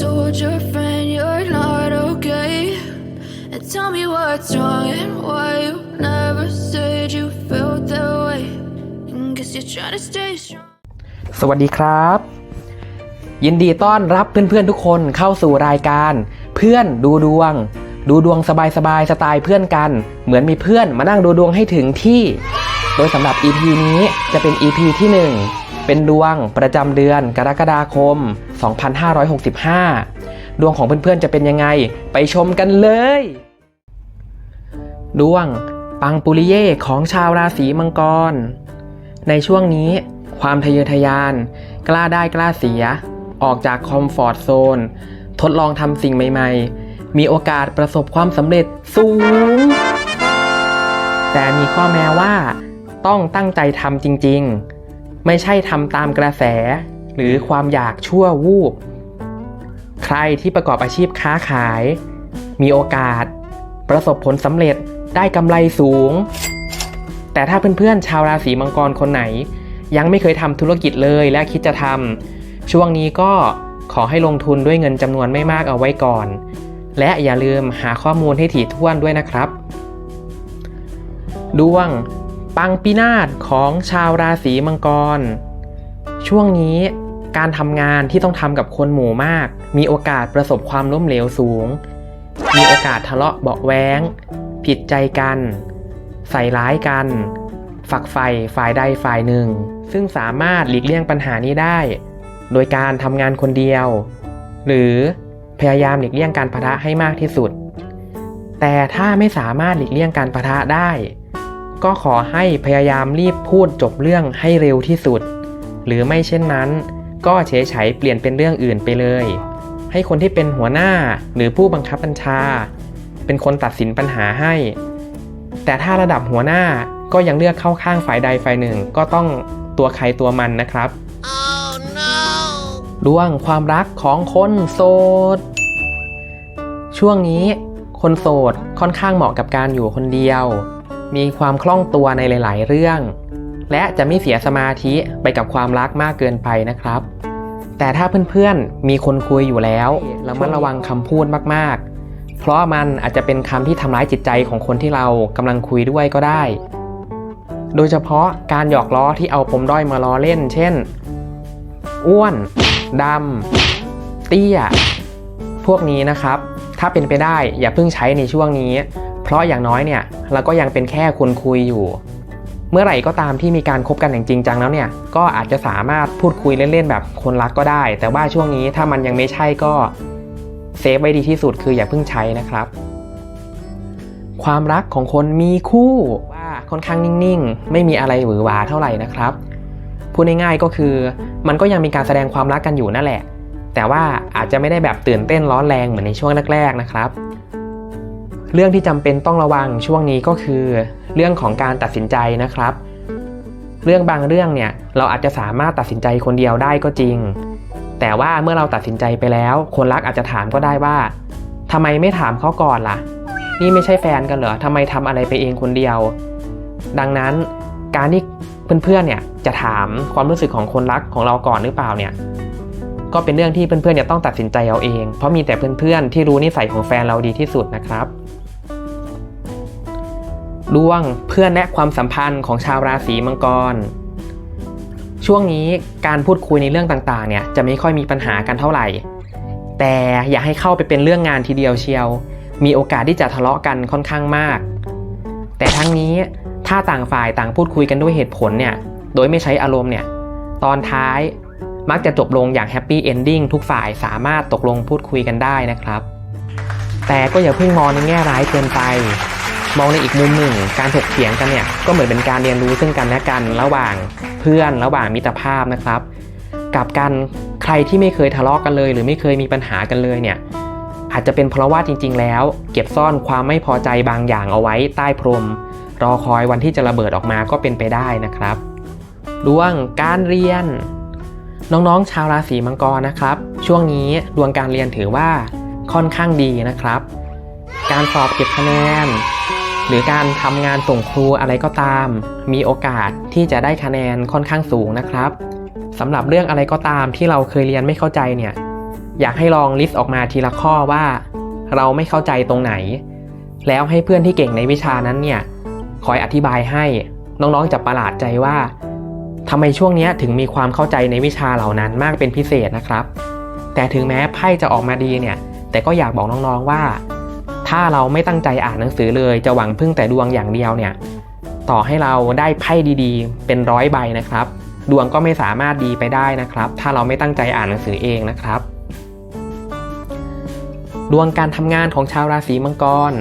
told your friend you're not okay? And tell me what's wrong and why you never said you felt that way. And guess you're trying to stay strong. สวัสดีครับ ยินดีต้อนรับเพื่อนๆทุกคนเข้าสู่รายการ เพื่อนดูดวง ดูดวงสบายๆสไตล์เพื่อนกัน เหมือนมีเพื่อนมานั่งดูดวงให้ถึงที่ โดยสำหรับ EP นี้จะเป็น EP ที่ 1 เป็นดวงประจำเดือนกรกฎาคม 2565 ดวงของเพื่อนๆจะเป็นยังไง ไปชมกันเลย ดวงปังปุริเย่ของชาวราศีมังกร ในช่วงนี้ ความทะเยอทะยาน กล้าได้กล้าเสีย ออกจากคอมฟอร์ทโซน ทดลองทำสิ่งใหม่ๆ มีโอกาสประสบความสำเร็จสูง แต่มีข้อแม้ว่า ต้องตั้งใจทำจริง ๆ ไม่ใช่ทำตามกระแส หรือความอยากชั่ววูบ ใครที่ประกอบอาชีพค้าขาย มีโอกาส ประสบผลสำเร็จได้กำไรสูง แต่ถ้าเพื่อนๆ ชาวราศีมังกรคนไหน ยังไม่เคยทำธุรกิจเลยและคิดจะทำช่วงนี้ก็ขอให้ลงทุนด้วยเงินจำนวนไม่มากเอาไว้ก่อน และอย่าลืมหาข้อมูลให้ถี่ถ้วนด้วยนะครับ ดวง ปังปีนาศของชาวราศีมังกร ช่วงนี้การทำงานที่ต้องทำกับคนหมู่มาก มีโอกาสประสบความล้มเหลวสูง มีโอกาสทะเลาะเบาแว้งผิดใจกัน ใส่ร้ายกัน ฝักใฝ่ฝ่ายใดฝ่ายหนึ่ง ซึ่งสามารถหลีกเลี่ยงปัญหานี้ได้ โดยการทำงานคนเดียว หรือพยายามหลีกเลี่ยงการปะทะให้มากที่สุด แต่ถ้าไม่สามารถหลีกเลี่ยงการปะทะได้ ก็ขอให้พยายามรีบพูดจบเรื่องให้เร็วที่สุด หรือไม่เช่นนั้น ก็เฉยเฉยเปลี่ยนเป็นเรื่องอื่นไปเลย ให้คนที่เป็นหัวหน้าหรือผู้บังคับบัญชา เป็นคนตัดสินปัญหาให้ แต่ถ้าระดับหัวหน้าก็ยังเลือกเข้าข้างฝ่ายใดฝ่ายหนึ่งก็ต้องตัวใครตัวมันนะครับดวงความรักของคนโสด ช่วงนี้คนโสดค่อนข้างเหมาะกับการอยู่คนเดียว มีความคล่องตัวในหลาย ๆ เรื่อง และจะไม่เสียสมาธิไปกับความรักมากเกินไปนะครับ แต่ถ้าเพื่อนๆ มีคนคุยอยู่แล้วเระมัดระวังคำพูดมากๆ เพราะมันอาจจะเป็นคำที่ทำร้ายจิตใจของคนที่เรากำลังคุยด้วยก็ได้ โดยเฉพาะการหยอกล้อที่เอาปมด้อยมาล้อเล่น เช่น อ้วน ดำ เตี้ย พวกนี้นะครับ ถ้าเป็นไปได้อย่าเพิ่งใช้ในช่วงนี้ ราะอย่างน้อยเนี่ยเราก็ยังเป็นแค่คนคุยอยู่ เมื่อไหร่ก็ตามที่มีการคบกันอย่างจริงจังแล้วเนี่ยก็อาจจะสามารถพูดคุยเล่นๆแบบคนรักก็ได้ แต่ว่าช่วงนี้ถ้ามันยังไม่ใช่ก็เซฟไว้ดีที่สุดคืออย่าเพิ่งใช้นะครับ ความรักของคนมีคู่ว่าค่อนข้างนิ่งๆ ไม่มีอะไรหวือหวาเท่าไหร่นะครับพูดง่ายๆก็คือมันก็ยังมีการแสดงความรักกันอยู่นั่นแหละ แต่ว่าอาจจะไม่ได้แบบตื่นเต้นร้อนแรงเหมือนในช่วงแรกๆนะครับ เรื่องที่จำเป็นต้องระวังช่วงนี้ก็คือ เรื่องของการตัดสินใจนะครับ เรื่องบางเรื่องเนี่ยเราอาจจะสามารถตัดสินใจคนเดียวได้ก็จริง แต่ว่าเมื่อเราตัดสินใจไปแล้ว คนรักอาจจะถามก็ได้ว่าทำไมไม่ถามเขาก่อนล่ะ นี่ไม่ใช่แฟนกันเหรอทำไมทำอะไรไปเองคนเดียว ดังนั้นการที่เพื่อนๆเนี่ยจะถามความรู้สึกของคนรักของเราก่อนหรือเปล่าเนี่ยก็เป็นเรื่องที่เพื่อนๆจะต้องตัดสินใจเอาเอง เพราะมีแต่เพื่อนๆที่รู้นิสัยของแฟนเราดีที่สุดนะครับ ดวงเพื่อนและความสัมพันธ์ของชาวราศีมังกร ช่วงนี้การพูดคุยในเรื่องต่างๆ เนี่ยจะไม่ค่อยมีปัญหากันเท่าไหร่ แต่อย่าให้เข้าไปเป็นเรื่องงานทีเดียวเชียว มีโอกาสที่จะทะเลาะกันค่อนข้างมาก แต่ทั้งนี้ถ้าต่างฝ่ายต่างพูดคุยกันด้วยเหตุผลเนี่ย โดยไม่ใช้อารมณ์เนี่ย ตอนท้ายมักจะจบลงอย่างแฮปปี้เอนดิ้งทุกฝ่ายสามารถตกลงพูดคุยกันได้นะครับ แต่ก็อย่าเพิ่งมองในแง่ร้ายเกินไป มองในอีกมุมหนึ่ง การถกเถียงกันเนี่ยก็เหมือนเป็นการเรียนรู้ซึ่งกันและกันระหว่างเพื่อนระหว่างมิตรภาพนะครับกับการใครที่ไม่เคยทะเลาะกันเลย หรือไม่เคยมีปัญหากันเลยเนี่ยอาจจะเป็นเพราะว่าจริง ๆ แล้ว เก็บซ่อนความไม่พอใจบางอย่างเอาไว้ใต้พรม รอคอยวันที่จะระเบิดออกมาก็เป็นไปได้นะครับดวงการเรียน น้องๆชาวราศีมังกรนะครับ ช่วงนี้ดวงการเรียนถือว่าค่อนข้างดีนะครับ การสอบเก็บคะแนน หรือการทำงานส่งครูอะไรก็ตาม มีโอกาสที่จะได้คะแนนค่อนข้างสูงนะครับสำหรับเรื่องอะไรก็ตามที่เราเคยเรียนไม่เข้าใจเนี่ย อยากให้ลองลิสต์ออกมาทีละข้อว่า เราไม่เข้าใจตรงไหน แล้วให้เพื่อนที่เก่งในวิชานั้นเนี่ยคอยอธิบายให้น้องๆจะประหลาดใจว่าทำไมช่วงนี้ถึงมีความเข้าใจในวิชาเหล่านั้นมากเป็นพิเศษนะครับ แต่ถึงแม้ไพ่จะออกมาดีเนี่ย แต่ก็อยากบอกน้องๆว่า ถ้าเราไม่ตั้งใจอ่านหนังสือเลย จะหวังพึ่งแต่ดวงอย่างเดียวเนี่ย ต่อให้เราได้ไพ่ดีๆ เป็นร้อยใบนะครับ ดวงก็ไม่สามารถดีไปได้นะครับ ถ้าเราไม่ตั้งใจอ่านหนังสือเองนะครับ ดวงการทำงานของชาวราศีมังกร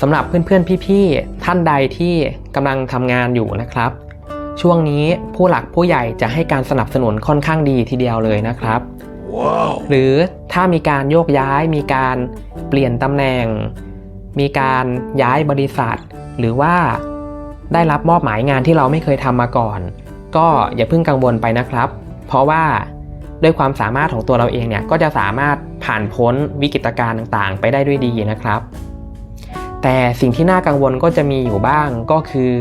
สำหรับเพื่อนๆพี่ๆท่านใดที่กำลังทำงานอยู่นะครับ ช่วงนี้ผู้หลักผู้ใหญ่จะให้การสนับสนุนค่อนข้างดีทีเดียวเลยนะครับหรือถ้ามีการโยกย้ายมีการ เปลี่ยนตำแหน่ง มีการย้ายบริษัท หรือว่าได้รับมอบหมายงานที่เราไม่เคยทำมาก่อน ก็อย่าเพิ่งกังวลไปนะครับ เพราะว่าด้วยความสามารถของตัวเราเองเนี่ยก็จะสามารถผ่านพ้นวิกฤตการณ์ต่างๆ ไปได้ด้วยดีนะครับ แต่สิ่งที่น่ากังวลก็จะมีอยู่บ้างก็คือ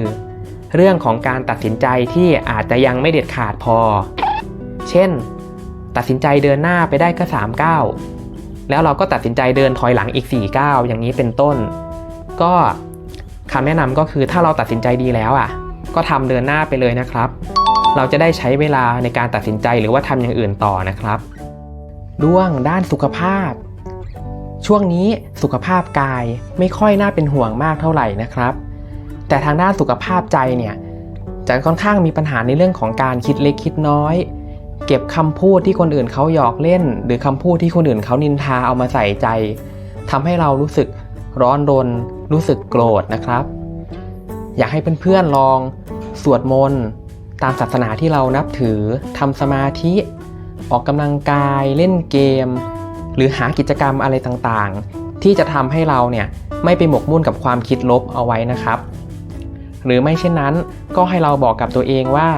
เรื่องของการตัดสินใจที่อาจจะยังไม่เด็ดขาดพอ เช่น ตัดสินใจเดินหน้าไปได้แค่3ก้าว แล้วเราก็ตัดสินใจเดินถอยหลังอีก4ก้าวอย่างนี้เป็นต้น ก็คำแนะนำก็คือถ้าเราตัดสินใจดีแล้วอะ ก็ทำเดินหน้าไปเลยนะครับ เราจะได้ใช้เวลาในการตัดสินใจหรือว่าทำอย่างอื่นต่อนะครับด้วงด้านสุขภาพ ช่วงนี้สุขภาพกายไม่ค่อยน่าเป็นห่วงมากเท่าไหร่นะครับ แต่ทางด้านสุขภาพใจเนี่ยจะค่อนข้างมีปัญหาในเรื่องของการคิดเล็กคิดน้อย เก็บคำพูดที่คนอื่นเขาหยอกเล่น หรือคำพูดที่คนอื่นเขานินทาเอามาใส่ใจทำให้เรารู้สึกร้อนรน รู้สึกโกรธนะครับ อยากให้เพื่อนๆลองสวดมนต์ตามศาสนาที่เรานับถือทำสมาธิ ออกกำลังกายเล่นเกม หรือหากิจกรรมอะไรต่างๆ ที่จะทำให้เราเนี่ยไม่ไปหมกมุ่นกับความคิดลบเอาไว้นะครับ หรือไม่เช่นนั้นก็ให้เราบอกกับตัวเองว่า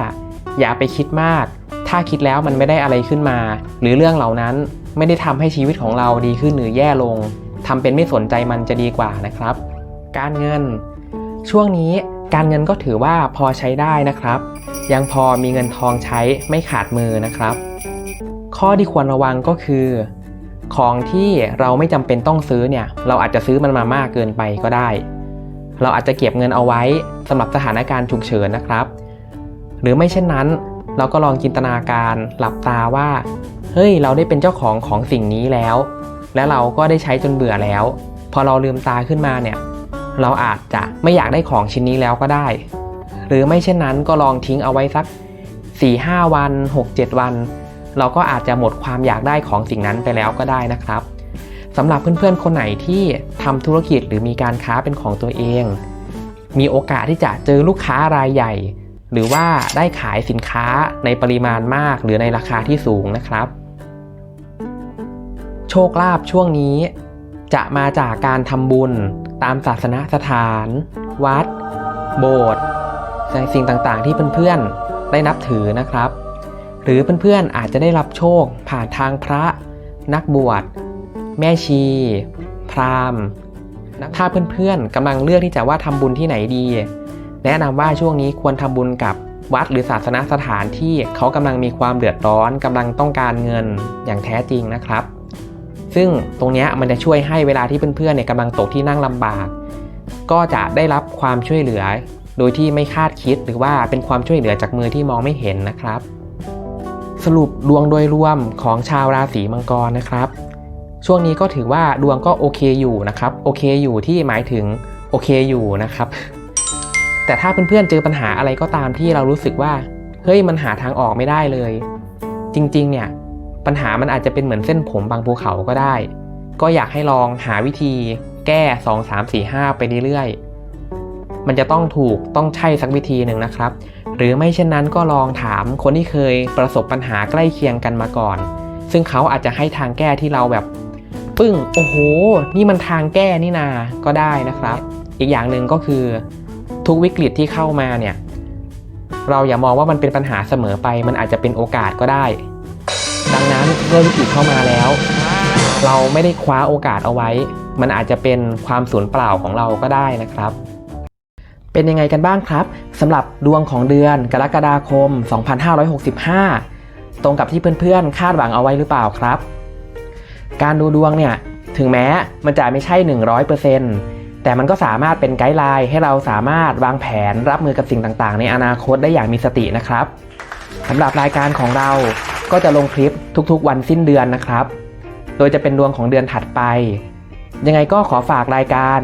อย่าไปคิดมาก ถ้าคิดแล้วมันไม่ได้อะไรขึ้นมา หรือเรื่องเหล่านั้นไม่ได้ทำให้ชีวิตของเราดีขึ้นหรือแย่ลงทำเป็นไม่สนใจมันจะดีกว่านะครับ การเงิน ช่วงนี้การเงินก็ถือว่าพอใช้ได้นะครับ ยังพอมีเงินทองใช้ไม่ขาดมือนะครับ ข้อที่ควรระวังก็คือ ของที่เราไม่จำเป็นต้องซื้อเนี่ย เราอาจจะซื้อมันมามากเกินไปก็ได้ เราอาจจะเก็บเงินเอาไว้สำหรับสถานการณ์ฉุกเฉินนะครับ หรือไม่เช่นนั้น เราก็ลองจินตนาการหลับตาว่า เฮ้ย เราได้เป็นเจ้าของของสิ่งนี้แล้ว และเราก็ได้ใช้จนเบื่อแล้ว พอเราลืมตาขึ้นมาเนี่ย เราอาจจะไม่อยากได้ของชิ้นนี้แล้วก็ได้ หรือไม่เช่นนั้นก็ลองทิ้งเอาไว้สัก 4-5 วัน 6-7 วัน เราก็อาจจะหมดความอยากได้ของสิ่งนั้นไปแล้วก็ได้นะครับสำหรับเพื่อนๆ คนไหนที่ทำธุรกิจหรือมีการค้าเป็นของตัวเอง มีโอกาสที่จะเจอลูกค้ารายใหญ่ หรือว่าได้ขายสินค้าในปริมาณมากหรือในราคาที่สูงนะครับ โชคลาภช่วงนี้ จะมาจากการทำบุญตามศาสนสถาน วัด โบสถ์ในสิ่งต่างๆ ที่เพื่อนๆได้นับถือนะครับ หรือเพื่อนๆอาจจะได้รับโชคผ่านทางพระ นักบวช แม่ชี พราหมณ์ถ้าเพื่อนๆกำลังเลือกที่จะว่าทำบุญที่ไหนดี แนะนำว่าช่วงนี้ควรทำบุญกับวัดหรือศาสนสถานที่เขากำลังมีความเดือดร้อนกำลังต้องการเงินอย่างแท้จริงนะครับ ซึ่งตรงนี้มันจะช่วยให้เวลาที่เพื่อนๆเนี่ยกำลังตกที่นั่งลำบาก ก็จะได้รับความช่วยเหลือ โดยที่ไม่คาดคิดหรือว่าเป็นความช่วยเหลือจากมือที่มองไม่เห็นนะครับ สรุปดวงโดยรวมของชาวราศีมังกรนะครับ ช่วงนี้ก็ถือว่าดวงก็โอเคอยู่นะครับโอเคอยู่ที่หมายถึงโอเคอยู่นะครับ แต่ถ้าเพื่อนๆเจอปัญหาอะไรก็ตามที่เรารู้สึกว่า เฮ้ยมันหาทางออกไม่ได้เลย จริงๆ เนี่ย ปัญหามันอาจจะเป็นเหมือนเส้นผมบางภูเขาก็ได้ ก็อยากให้ลองหาวิธี แก้ 2 3 4 5 ไปเรื่อยๆ มันจะต้องถูกต้องใช่สักวิธีหนึ่งนะครับ หรือไม่เช่นนั้นก็ลองถามคนที่เคยประสบปัญหาใกล้เคียงกันมาก่อน ซึ่งเขาอาจจะให้ทางแก้ที่เราแบบปึ้ง โอ้โห นี่มันทางแก้นี่นา ก็ได้นะครับ อีกอย่างหนึ่งก็คือ ทุกวิกฤตที่เข้ามาเนี่ย เราอย่ามองว่ามันเป็นปัญหาเสมอไป มันอาจจะเป็นโอกาสก็ได้ ดังนั้นเมื่อวิกฤตเข้ามาแล้ว เราไม่ได้คว้าโอกาสเอาไว้ มันอาจจะเป็นความสูญเปล่าของเราก็ได้นะครับ เป็นยังไงกันบ้างครับสำหรับดวงของเดือนกรกฎาคม 2565 ตรงกับที่เพื่อนๆ คาดหวังเอาไว้หรือเปล่าครับ การดูดวงเนี่ยถึงแม้มันจะไม่ใช่ 100% แต่มันก็สามารถเป็นไกด์ไลน์ให้เราสามารถวางแผนรับมือกับสิ่งต่างๆ ในอนาคตได้อย่างมีสตินะครับสำหรับรายการของเราก็จะลงคลิปทุกๆ วันสิ้นเดือนนะครับ โดยจะเป็นดวงของเดือนถัดไป ยังไงก็ขอฝากรายการ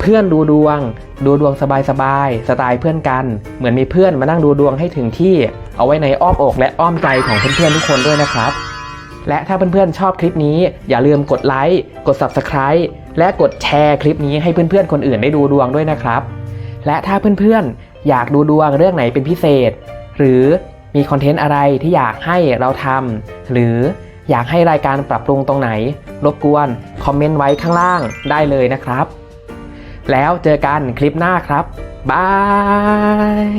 เพื่อนดูดวง ดูดวงสบายๆสไตล์เพื่อนกัน เหมือนมีเพื่อนมานั่งดูดวงให้ถึงที่ เอาไว้ในอ้อมอกและอ้อมใจของเพื่อนๆทุกคนด้วยนะครับ และถ้าเพื่อนๆชอบคลิปนี้อย่าลืมกดไลค์กด Subscribe และกดแชร์คลิปนี้ให้เพื่อนๆคนอื่นได้ดูดวงด้วยนะครับ และถ้าเพื่อนๆ อยากดูดวงเรื่องไหนเป็นพิเศษ หรือมีคอนเทนต์อะไรที่อยากให้เราทำหรืออยากให้รายการปรับปรุงตรงไหน รบกวนคอมเมนต์ไว้ข้างล่างได้เลยนะครับ แล้วเจอกันคลิปหน้าครับบาย